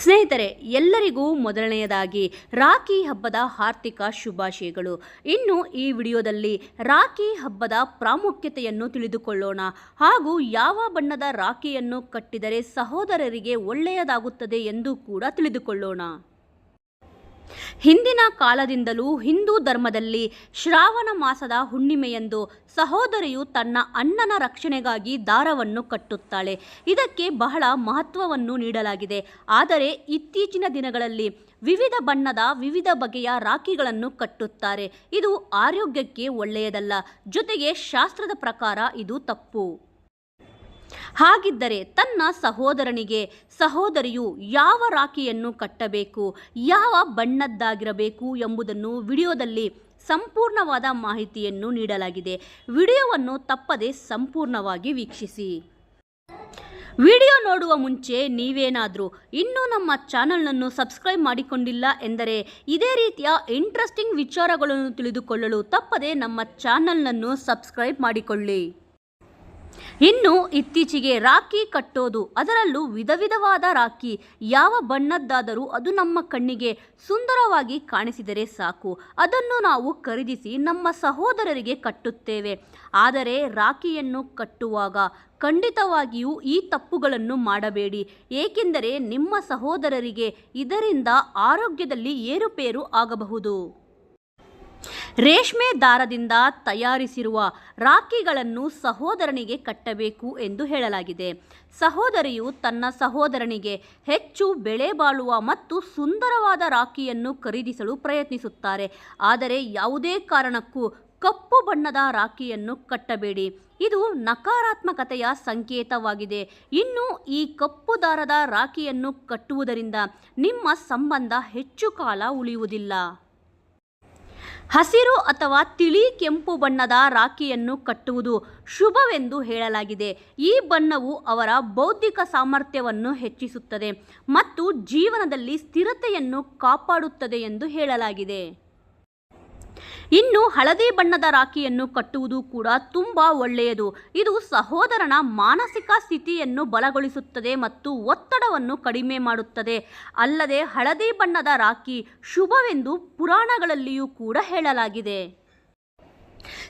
ಸ್ನೇಹಿತರೆ, ಎಲ್ಲರಿಗೂ ಮೊದಲನೆಯದಾಗಿ ರಾಖಿ ಹಬ್ಬದ ಆರ್ಥಿಕ ಶುಭಾಶಯಗಳು. ಇನ್ನು ಈ ವಿಡಿಯೋದಲ್ಲಿ ರಾಖಿ ಹಬ್ಬದ ಪ್ರಾಮುಖ್ಯತೆಯನ್ನು ತಿಳಿದುಕೊಳ್ಳೋಣ. ಹಾಗೂ ಯಾವ ಬಣ್ಣದ ರಾಖಿಯನ್ನು ಕಟ್ಟಿದರೆ ಸಹೋದರರಿಗೆ ಒಳ್ಳೆಯದಾಗುತ್ತದೆ ಎಂದು ಕೂಡ ತಿಳಿದುಕೊಳ್ಳೋಣ. ಹಿಂದಿನ ಕಾಲದಿಂದಲೂ ಹಿಂದೂ ಧರ್ಮದಲ್ಲಿ ಶ್ರಾವಣ ಮಾಸದ ಹುಣ್ಣಿಮೆಯಂದು ಸಹೋದರಿಯು ತನ್ನ ಅಣ್ಣನ ರಕ್ಷಣೆಗಾಗಿ ದಾರವನ್ನು ಕಟ್ಟುತ್ತಾಳೆ. ಇದಕ್ಕೆ ಬಹಳ ಮಹತ್ವವನ್ನು ನೀಡಲಾಗಿದೆ. ಆದರೆ ಇತ್ತೀಚಿನ ದಿನಗಳಲ್ಲಿ ವಿವಿಧ ಬಣ್ಣದ ವಿವಿಧ ಬಗೆಯ ರಾಖಿಗಳನ್ನು ಕಟ್ಟುತ್ತಾರೆ. ಇದು ಆರೋಗ್ಯಕ್ಕೆ ಒಳ್ಳೆಯದಲ್ಲ. ಜೊತೆಗೆ ಶಾಸ್ತ್ರದ ಪ್ರಕಾರ ಇದು ತಪ್ಪು. ಹಾಗಿದ್ದರೆ ತನ್ನ ಸಹೋದರನಿಗೆ, ಸಹೋದರಿಯು ಯಾವ ರಾಖಿಯನ್ನು ಕಟ್ಟಬೇಕು, ಯಾವ ಬಣ್ಣದ್ದಾಗಿರಬೇಕು ಎಂಬುದನ್ನು ವಿಡಿಯೋದಲ್ಲಿ ಸಂಪೂರ್ಣವಾದ ಮಾಹಿತಿಯನ್ನು ನೀಡಲಾಗಿದೆ. ವಿಡಿಯೋವನ್ನು ತಪ್ಪದೆ ಸಂಪೂರ್ಣವಾಗಿ ವೀಕ್ಷಿಸಿ. ವಿಡಿಯೋ ನೋಡುವ ಮುಂಚೆ ನೀವೇನಾದರೂ ಇನ್ನೂ ನಮ್ಮ ಚಾನಲ್ನನ್ನು ಸಬ್ಸ್ಕ್ರೈಬ್ ಮಾಡಿಕೊಂಡಿಲ್ಲ ಎಂದರೆ ಇದೇ ರೀತಿಯ ಇಂಟ್ರೆಸ್ಟಿಂಗ್ ವಿಚಾರಗಳನ್ನು ತಿಳಿದುಕೊಳ್ಳಲು ತಪ್ಪದೆ ನಮ್ಮ ಚಾನಲ್ನನ್ನು ಸಬ್ಸ್ಕ್ರೈಬ್ ಮಾಡಿಕೊಳ್ಳಿ. ಇನ್ನು ಇತ್ತೀಚೆಗೆ ರಾಖಿ ಕಟ್ಟೋದು, ಅದರಲ್ಲೂ ವಿಧ ವಿಧವಾದ ರಾಖಿ. ಯಾವ ಬಣ್ಣದ್ದಾದರೂ ಅದು ನಮ್ಮ ಕಣ್ಣಿಗೆ ಸುಂದರವಾಗಿ ಕಾಣಿಸಿದರೆ ಸಾಕು. ಅದನ್ನು ನಾವು ಖರೀದಿಸಿ ನಮ್ಮ ಸಹೋದರರಿಗೆ ಕಟ್ಟುತ್ತೇವೆ. ಆದರೆ ರಾಖಿಯನ್ನು ಕಟ್ಟುವಾಗ ಖಂಡಿತವಾಗಿಯೂ ಈ ತಪ್ಪುಗಳನ್ನು ಮಾಡಬೇಡಿ. ಏಕೆಂದರೆ ನಿಮ್ಮ ಸಹೋದರರಿಗೆ ಇದರಿಂದ ಆರೋಗ್ಯದಲ್ಲಿ ಏರುಪೇರು ಆಗಬಹುದು. ರೇಷ್ಮೆ ದಾರದಿಂದ ತಯಾರಿಸಿರುವ ರಾಖಿಗಳನ್ನು ಸಹೋದರನಿಗೆ ಕಟ್ಟಬೇಕು ಎಂದು ಹೇಳಲಾಗಿದೆ. ಸಹೋದರಿಯು ತನ್ನ ಸಹೋದರನಿಗೆ ಹೆಚ್ಚು ಬೆಳೆ ಬಾಳುವ ಮತ್ತು ಸುಂದರವಾದ ರಾಖಿಯನ್ನು ಖರೀದಿಸಲು ಪ್ರಯತ್ನಿಸುತ್ತಾರೆ. ಆದರೆ ಯಾವುದೇ ಕಾರಣಕ್ಕೂ ಕಪ್ಪು ಬಣ್ಣದ ರಾಖಿಯನ್ನು ಕಟ್ಟಬೇಡಿ. ಇದು ನಕಾರಾತ್ಮಕತೆಯ ಸಂಕೇತವಾಗಿದೆ. ಇನ್ನು ಈ ಕಪ್ಪು ದಾರದ ರಾಖಿಯನ್ನು ಕಟ್ಟುವುದರಿಂದ ನಿಮ್ಮ ಸಂಬಂಧ ಹೆಚ್ಚು ಕಾಲ ಉಳಿಯುವುದಿಲ್ಲ. ಹಸಿರು ಅಥವಾ ತಿಳಿ ಕೆಂಪು ಬಣ್ಣದ ರಾಖಿಯನ್ನು ಕಟ್ಟುವುದು ಶುಭವೆಂದು ಹೇಳಲಾಗಿದೆ. ಈ ಬಣ್ಣವು ಅವರ ಬೌದ್ಧಿಕ ಸಾಮರ್ಥ್ಯವನ್ನು ಹೆಚ್ಚಿಸುತ್ತದೆ ಮತ್ತು ಜೀವನದಲ್ಲಿ ಸ್ಥಿರತೆಯನ್ನು ಕಾಪಾಡುತ್ತದೆ ಎಂದು ಹೇಳಲಾಗಿದೆ. ಇನ್ನು ಹಳದಿ ಬಣ್ಣದ ರಾಖಿಯನ್ನು ಕಟ್ಟುವುದು ಕೂಡ ತುಂಬ ಒಳ್ಳೆಯದು. ಇದು ಸಹೋದರನ ಮಾನಸಿಕ ಸ್ಥಿತಿಯನ್ನು ಬಲಗೊಳಿಸುತ್ತದೆ ಮತ್ತು ಒತ್ತಡವನ್ನು ಕಡಿಮೆ ಮಾಡುತ್ತದೆ. ಅಲ್ಲದೆ ಹಳದಿ ಬಣ್ಣದ ರಾಖಿ ಶುಭವೆಂದು ಪುರಾಣಗಳಲ್ಲಿಯೂ ಕೂಡ ಹೇಳಲಾಗಿದೆ.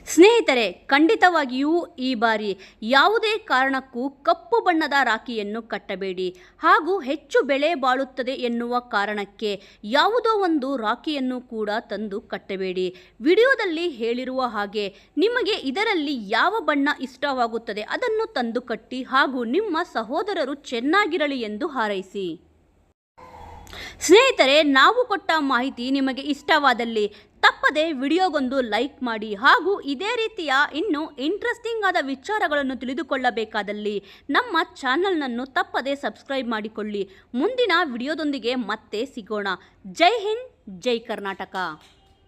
ಸ್ನೇಹಿತರೆ, ಖಂಡಿತವಾಗಿಯೂ ಈ ಬಾರಿ ಯಾವುದೇ ಕಾರಣಕ್ಕೂ ಕಪ್ಪು ಬಣ್ಣದ ರಾಖಿಯನ್ನು ಕಟ್ಟಬೇಡಿ. ಹಾಗೂ ಹೆಚ್ಚು ಬೆಳೆ ಬಾಳುತ್ತದೆ ಎನ್ನುವ ಕಾರಣಕ್ಕೆ ಯಾವುದೋ ಒಂದು ರಾಖಿಯನ್ನು ಕೂಡ ತಂದು ಕಟ್ಟಬೇಡಿ. ವಿಡಿಯೋದಲ್ಲಿ ಹೇಳಿರುವ ಹಾಗೆ ನಿಮಗೆ ಇದರಲ್ಲಿ ಯಾವ ಬಣ್ಣ ಇಷ್ಟವಾಗುತ್ತದೆ ಅದನ್ನು ತಂದು ಕಟ್ಟಿ ಹಾಗೂ ನಿಮ್ಮ ಸಹೋದರರು ಚೆನ್ನಾಗಿರಲಿ ಎಂದು ಹಾರೈಸಿ. ಸ್ನೇಹಿತರೆ, ನಾವು ಕೊಟ್ಟ ಮಾಹಿತಿ ನಿಮಗೆ ಇಷ್ಟವಾದಲ್ಲಿ ತಪ್ಪದೆ ವಿಡಿಯೋಗೊಂದು ಲೈಕ್ ಮಾಡಿ ಹಾಗೂ ಇದೇ ರೀತಿಯ ಇನ್ನೂ ಇಂಟ್ರೆಸ್ಟಿಂಗ್ ಆದ ವಿಚಾರಗಳನ್ನು ತಿಳಿದುಕೊಳ್ಳಬೇಕಾದಲ್ಲಿ ನಮ್ಮ ಚಾನಲ್ನನ್ನು ತಪ್ಪದೆ ಸಬ್ಸ್ಕ್ರೈಬ್ ಮಾಡಿಕೊಳ್ಳಿ. ಮುಂದಿನ ವಿಡಿಯೋದೊಂದಿಗೆ ಮತ್ತೆ ಸಿಗೋಣ. ಜೈ ಹಿಂದ್, ಜೈ ಕರ್ನಾಟಕ.